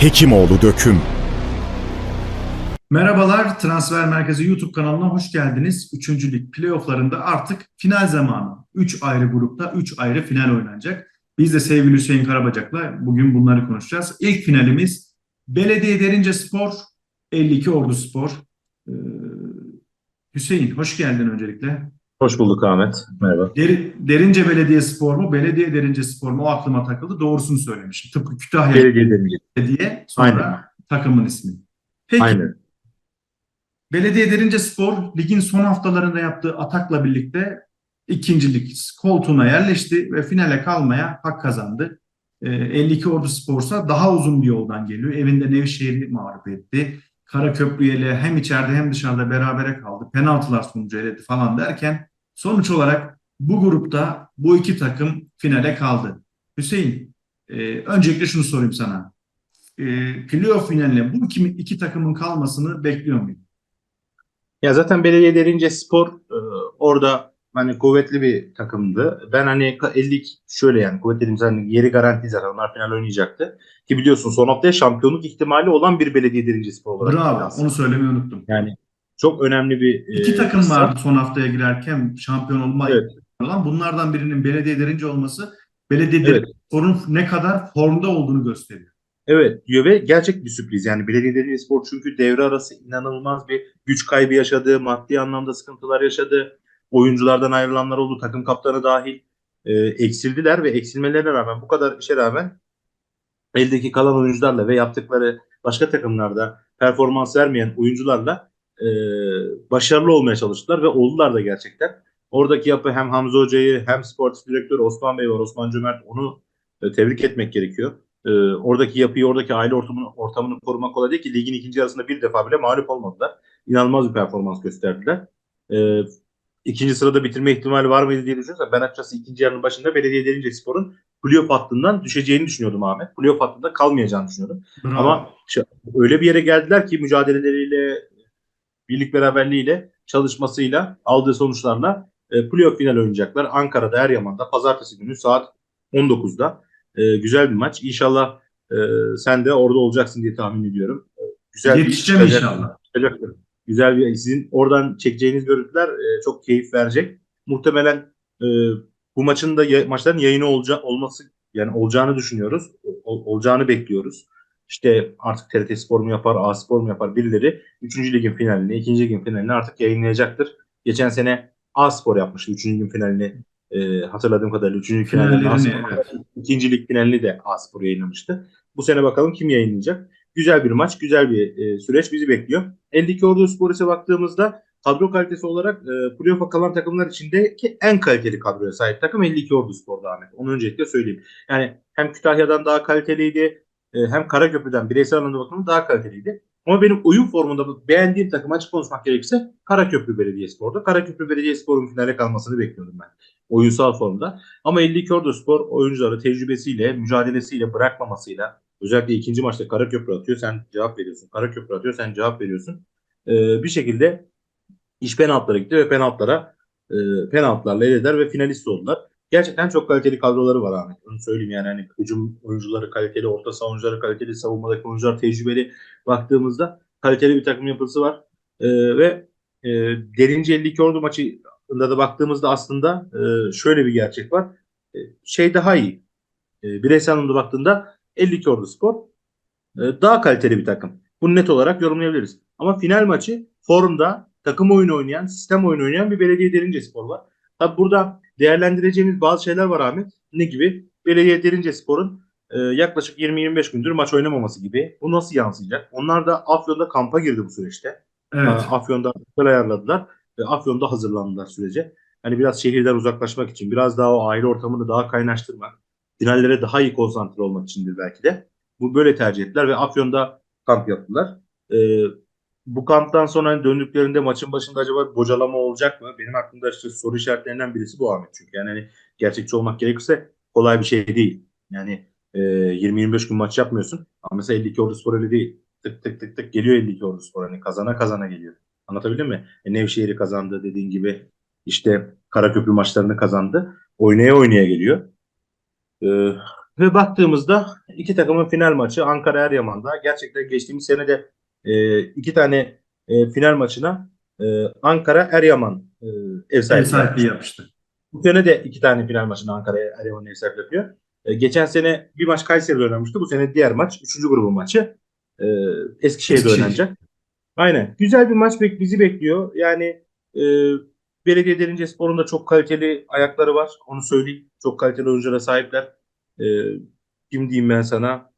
Hekimoğlu Döküm Merhabalar, Transfer Merkezi YouTube kanalına hoş geldiniz. Üçüncü lig playofflarında artık final zamanı. Üç ayrı grupta üç ayrı final oynanacak. Biz de sevgili Hüseyin Karabacak'la bugün bunları konuşacağız. İlk finalimiz Belediye Derince Spor, 52 Ordu Spor. Ee, Hüseyin hoş geldin öncelikle. Hoş bulduk Ahmet. Merhaba. Deri- Derince Belediye Spor mu, Belediye Derince Spor mu? O aklıma takıldı. Doğrusunu söylemişim. Tıpkı Kütahya Belediye Demir. Belediye, sonra Aynen. takımın ismi. Peki, Aynen. Belediye Derince Spor ligin son haftalarında yaptığı atakla birlikte ikincilik koltuğuna yerleşti ve finale kalmaya hak kazandı. Ee, 52 Ordu Spor'sa daha uzun bir yoldan geliyor. Evinde Nevşehir'i mağlup etti. Karaköprü ile hem içeride hem dışarıda berabere kaldı. Penaltılar sonucu eledi falan derken sonuç olarak bu grupta bu iki takım finale kaldı. Hüseyin, e, öncelikle şunu sorayım sana. E, playoff finaline bu iki, iki takımın kalmasını bekliyor muydun? Ya zaten Belediye Derince Spor e, orada hani kuvvetli bir takımdı. Ben hani ka- 50 şöyle yani kuvvetli dediğim hani yeri garanti zaten onlar final oynayacaktı. Ki biliyorsun son haftaya şampiyonluk ihtimali olan bir Belediye Derince Spor olarak. Bravo, onu söylemeyi unuttum. Yani çok önemli bir İki e, takım kısa. vardı son haftaya girerken şampiyon olma Evet. olan. Bunlardan birinin belediye derince olması belediye Evet. ne kadar formda olduğunu gösteriyor. Evet ve gerçek bir sürpriz. Yani Belediye Derince Spor çünkü devre arası inanılmaz bir güç kaybı yaşadı. Maddi anlamda sıkıntılar yaşadı. Oyunculardan ayrılanlar oldu. Takım kaptanı dahil e, eksildiler ve eksilmelerine rağmen bu kadar işe rağmen eldeki kalan oyuncularla ve yaptıkları başka takımlarda performans vermeyen oyuncularla e, başarılı olmaya çalıştılar ve oldular da gerçekten. Oradaki yapı hem Hamza Hoca'yı hem sportif direktör Osman Bey var, Osman Cömert onu e, tebrik etmek gerekiyor. E, oradaki yapıyı, oradaki aile ortamını, ortamını korumak kolay değil ki ligin ikinci yarısında bir defa bile mağlup olmadılar. İnanılmaz bir performans gösterdiler. E, ikinci sırada bitirme ihtimali var mıydı diye düşünürsem ben açıkçası ikinci yarının başında Belediye Derince Spor'un playoff hattından düşeceğini düşünüyordum Ahmet. Playoff hattında kalmayacağını düşünüyordum. Bravo. Ama şu- öyle bir yere geldiler ki mücadeleleriyle, birlik beraberliğiyle, çalışmasıyla, aldığı sonuçlarla e, playoff final oynayacaklar. Ankara'da Eryaman'da pazartesi günü saat 19'da. E, güzel bir maç. İnşallah e, sen de orada olacaksın diye tahmin ediyorum. E, güzel bir Yetişeceğim çıkacak- inşallah. çıkacaktır. Güzel bir sizin oradan çekeceğiniz görüntüler e, çok keyif verecek. Muhtemelen e, bu maçın da maçların yayını olaca olması yani olacağını düşünüyoruz. Ol- olacağını bekliyoruz. İşte artık TRT Spor mu yapar, A Spor mu yapar birileri 3. ligin finalini, 2. ligin finalini artık yayınlayacaktır. Geçen sene A Spor yapmıştı 3. ligin finalini. E, hatırladığım kadarıyla 3. lig finalini, A Spor, evet. 2. lig finalini de A Spor yayınlamıştı. Bu sene bakalım kim yayınlayacak. Güzel bir maç, güzel bir e, süreç bizi bekliyor. 52 Ordu Spor ise baktığımızda kadro kalitesi olarak e, playoff'a kalan takımlar içindeki en kaliteli kadroya sahip takım 52 Ordu Spor'da Ahmet. Onu öncelikle söyleyeyim. Yani hem Kütahya'dan daha kaliteliydi e, hem Karaköprü'den bireysel anlamda bakımında daha kaliteliydi. Ama benim oyun formunda beğendiğim takım açık konuşmak gerekirse Karaköprü Belediyespor'da. Karaköprü Belediyespor'un finale kalmasını bekliyordum ben. Oyunsal formda. Ama 52 Ordu Spor oyuncuları tecrübesiyle, mücadelesiyle, bırakmamasıyla özellikle ikinci maçta Karaköprü atıyor sen cevap veriyorsun. Karaköprü atıyor sen cevap veriyorsun. Ee, bir şekilde iş penaltılara gitti ve penaltılara e, penaltılarla eleder ve finalist oldular. Gerçekten çok kaliteli kadroları var Ahmet. Onu söyleyeyim yani hani hücum oyuncuları kaliteli, orta saha oyuncuları kaliteli, savunmadaki oyuncular tecrübeli baktığımızda kaliteli bir takım yapısı var. Ee, ve e, derince 52 ordu maçında da baktığımızda aslında e, şöyle bir gerçek var. E, şey daha iyi. E, bireysel anlamda baktığında 52 Ordu Spor e, daha kaliteli bir takım. Bunu net olarak yorumlayabiliriz. Ama final maçı formda takım oyunu oynayan, sistem oyunu oynayan bir Belediye Derince Spor var. Tabi burada değerlendireceğimiz bazı şeyler var Ahmet. Ne gibi? Belediye Derince Spor'un e, yaklaşık 20-25 gündür maç oynamaması gibi. Bu nasıl yansıyacak? Onlar da Afyon'da kampa girdi bu süreçte. Evet. Afyon'da ayarladılar ve Afyon'da hazırlandılar sürece. Hani biraz şehirden uzaklaşmak için, biraz daha o aile ortamını daha kaynaştırmak, finallere daha iyi konsantre olmak içindir belki de. Bu böyle tercih ettiler ve Afyon'da kamp yaptılar. Ee, bu kamptan sonra hani döndüklerinde maçın başında acaba bocalama olacak mı? Benim aklımda işte soru işaretlerinden birisi bu Ahmet. Çünkü yani hani gerçekçi olmak gerekirse kolay bir şey değil. Yani e, 20-25 gün maç yapmıyorsun. Ama mesela 52 Ordu Spor öyle değil. Tık tık tık tık geliyor 52 Ordu Spor. Hani kazana kazana geliyor. Anlatabildim mi? E, Nevşehir'i kazandı dediğin gibi. işte Karaköprü maçlarını kazandı. Oynaya oynaya geliyor. Ee, Ve baktığımızda iki takımın final maçı Ankara Eryaman'da. Gerçekten geçtiğimiz sene de e, iki tane e, final maçına e, Ankara Eryaman e, ev Ev sahipliği sahipliği yapmıştı. Bu sene de iki tane final maçını Ankara Eryaman ev sahipliği yapıyor. E, geçen sene bir maç Kayseri'de oynanmıştı. Bu sene diğer maç, üçüncü grubun maçı e, Eskişehir'de Eskişehir. oynanacak. Aynen. Güzel bir maç bek bizi bekliyor. Yani e, Belediye Derince Spor'un da çok kaliteli ayakları var. Onu söyleyeyim. Çok kaliteli oyunculara sahipler. E, kim diyeyim ben sana?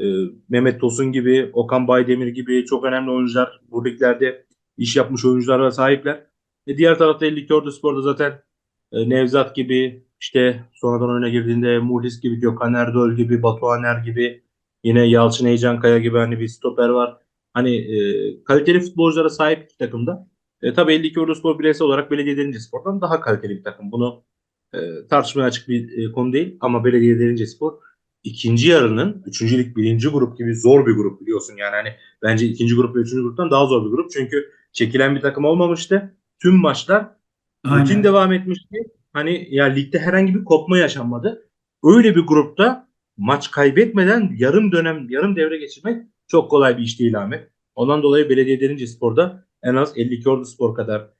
E, Mehmet Tosun gibi, Okan Baydemir gibi çok önemli oyuncular. Bu liglerde iş yapmış oyunculara sahipler. E, diğer tarafta 52 Ordu Spor'da zaten e, Nevzat gibi işte sonradan oyuna girdiğinde Muhlis gibi, Gökhan Erdöl gibi, Batuhaner gibi yine Yalçın Heyecankaya gibi hani bir stoper var. Hani e, kaliteli futbolculara sahip iki takımda. E, tabii 52 Orduspor bireysel olarak Belediye Derincespor'dan daha kaliteli bir takım. Bunu e, tartışmaya açık bir e, konu değil ama Belediye Derincepor ikinci yarının üçüncülük birinci grup gibi zor bir grup biliyorsun. Yani hani bence ikinci grup ve üçüncü gruptan daha zor bir grup. Çünkü çekilen bir takım olmamıştı. Tüm maçlar rutin devam etmişti. Hani ya ligde herhangi bir kopma yaşanmadı. Öyle bir grupta maç kaybetmeden yarım dönem, yarım devre geçirmek çok kolay bir iş değil Ahmet. Ondan dolayı Belediye Derince Spor'da en az 52 Ordu Spor kadar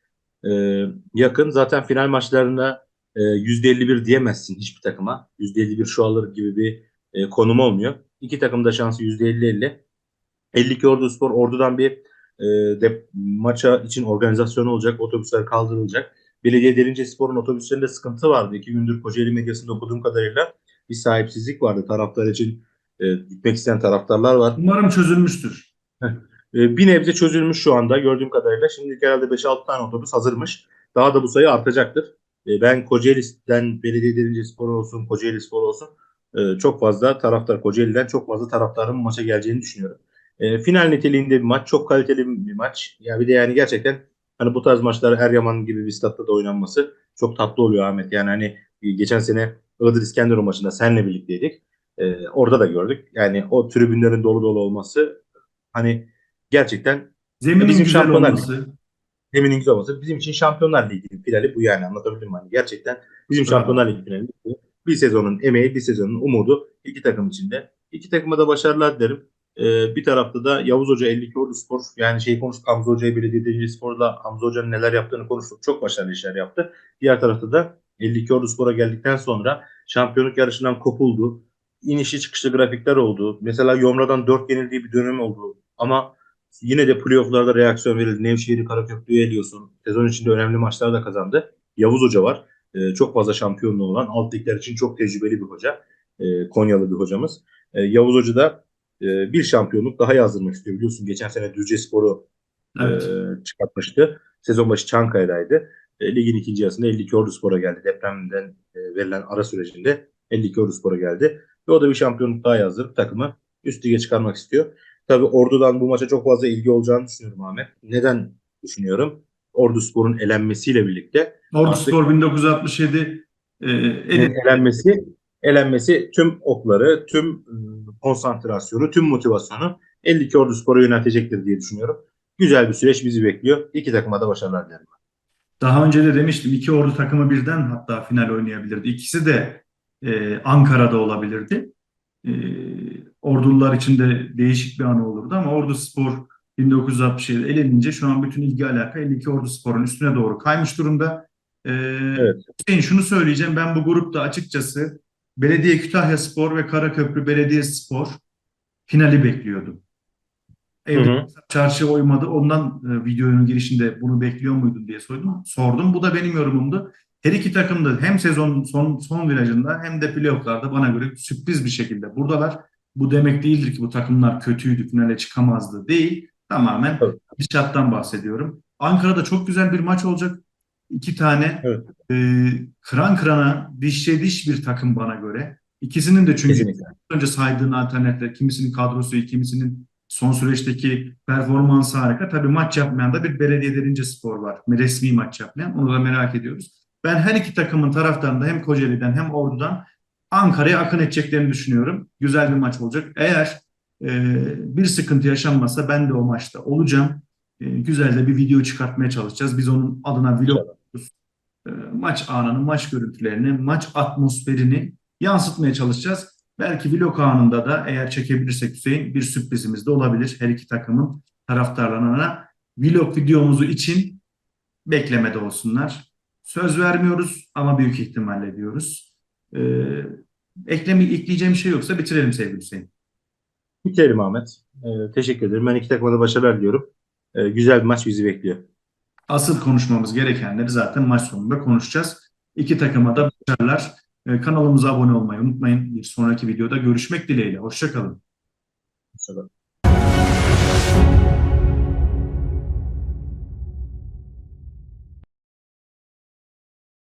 e, yakın. Zaten final maçlarında e, %51 diyemezsin hiçbir takıma. %51 şu alır gibi bir e, konum olmuyor. İki takım da şansı %50-50. 52 Ordu Spor Ordu'dan bir e, de, maça için organizasyon olacak. Otobüsler kaldırılacak. Belediye Derince Spor'un otobüslerinde sıkıntı vardı. İki gündür Kocaeli medyasında okuduğum kadarıyla bir sahipsizlik vardı. Taraftar için e, gitmek isteyen taraftarlar var. Umarım çözülmüştür. E, bir nebze çözülmüş şu anda gördüğüm kadarıyla. Şimdi herhalde 5-6 tane otobüs hazırmış. Daha da bu sayı artacaktır. E, ben Kocaeli'den Belediye Derince Spor olsun, Kocaeli Spor olsun e, çok fazla taraftar, Kocaeli'den çok fazla taraftarın maça geleceğini düşünüyorum. E, final niteliğinde bir maç. Çok kaliteli bir maç. Ya bir de yani gerçekten hani bu tarz maçlar Eryaman gibi bir statta da oynanması çok tatlı oluyor Ahmet. Yani hani geçen sene Iğdır İskenderun maçında senle birlikteydik. E, orada da gördük. Yani o tribünlerin dolu dolu olması hani gerçekten Zeminin Bizim güzel Şampiyonlar olması. zeminin güzel olması bizim için Şampiyonlar Ligi'nin finali bu yani anlatabildim mi? Hani gerçekten bizim. Şampiyonlar Ligi finali bu. Bir sezonun emeği, bir sezonun umudu iki takım içinde. İki takıma da başarılar dilerim. Ee, bir tarafta da Yavuz Hoca 52 Ordu Spor yani şey konuştuk Hamza Hoca'yı Belediye Derince Spor'la Hamza Hoca'nın neler yaptığını konuştuk. Çok başarılı işler yaptı. Diğer tarafta da 52 Ordu Spor'a geldikten sonra şampiyonluk yarışından kopuldu. İnişi çıkışlı grafikler oldu. Mesela Yomra'dan 4 yenildiği bir dönem oldu. Ama yine de playoff'larda reaksiyon verildi. Nevşehir'i Karaköprü'ye eliyorsun. Sezon içinde önemli maçlar da kazandı. Yavuz Hoca var. Ee, çok fazla şampiyonluğu olan alt ligler için çok tecrübeli bir hoca. Ee, Konyalı bir hocamız. Ee, Yavuz Hoca da e, bir şampiyonluk daha yazdırmak istiyor. Biliyorsun geçen sene Düzce Spor'u Evet. e, çıkartmıştı. Sezon başı Çankaya'daydı. E, ligin ikinci yarısında 52 Ordu Spor'a geldi. Depremden e, verilen ara sürecinde 52 Ordu Spor'a geldi. Ve o da bir şampiyonluk daha yazdırıp takımı üst lige çıkarmak istiyor. Tabii Ordu'dan bu maça çok fazla ilgi olacağını düşünüyorum Ahmet. Neden düşünüyorum? Ordu Spor'un elenmesiyle birlikte Ordu Spor 1967 e, elenmesi elenmesi tüm okları, tüm ıı, konsantrasyonu, tüm motivasyonu 52 Ordu Spor'a yöneltecektir diye düşünüyorum. Güzel bir süreç bizi bekliyor. İki takıma da başarılar dilerim. Daha önce de demiştim iki ordu takımı birden hatta final oynayabilirdi. İkisi de e, Ankara'da olabilirdi. E, Ordular için de değişik bir anı olurdu ama Ordu Spor 1967 elenince şu an bütün ilgi alaka 52 Ordu Spor'un üstüne doğru kaymış durumda. E, Evet. Hüseyin şunu söyleyeceğim ben bu grupta açıkçası Belediye Kütahya Spor ve Karaköprü Belediye Spor finali bekliyordum. Hı hı. çarşıya uymadı. Ondan e, videonun girişinde bunu bekliyor muydun diye sordum. Sordum. Bu da benim yorumumdu. Her iki takım da hem sezonun son, son virajında hem de playofflarda bana göre sürpriz bir şekilde buradalar. Bu demek değildir ki bu takımlar kötüydü, finale çıkamazdı değil. Tamamen Tabii. gidişattan bahsediyorum. Ankara'da çok güzel bir maç olacak. İki tane Evet. e, kıran kırana, dişe diş bir takım bana göre. İkisinin de çünkü Kesinlikle. önce saydığın alternatifler, kimisinin kadrosu iyi, kimisinin son süreçteki performansı harika. Tabii maç yapmayan da bir Belediye Derince Spor var. Resmi maç yapmayan. Onu da merak ediyoruz. Ben her iki takımın taraftarında hem Kocaeli'den hem Ordu'dan Ankara'ya akın edeceklerini düşünüyorum. Güzel bir maç olacak. Eğer bir sıkıntı yaşanmazsa ben de o maçta olacağım. E, güzel de bir video çıkartmaya çalışacağız. Biz onun adına vlog İnşallah. e, maç anını, maç görüntülerini, maç atmosferini yansıtmaya çalışacağız. Belki vlog anında da eğer çekebilirsek Hüseyin bir sürprizimiz de olabilir. Her iki takımın taraftarlarına vlog videomuzu için beklemede olsunlar. Söz vermiyoruz ama büyük ihtimalle diyoruz. Ee, eklemi, ekleyeceğim şey yoksa bitirelim sevgili Hüseyin. Bitirelim Ahmet. Ee, teşekkür ederim. Ben iki takıma da başarılar diliyorum. Ee, güzel bir maç bizi bekliyor. Asıl konuşmamız gerekenleri zaten maç sonunda konuşacağız. İki takıma da başarılar. Ee, kanalımıza abone olmayı unutmayın. Bir sonraki videoda görüşmek dileğiyle. Hoşçakalın. Hoşçakalın.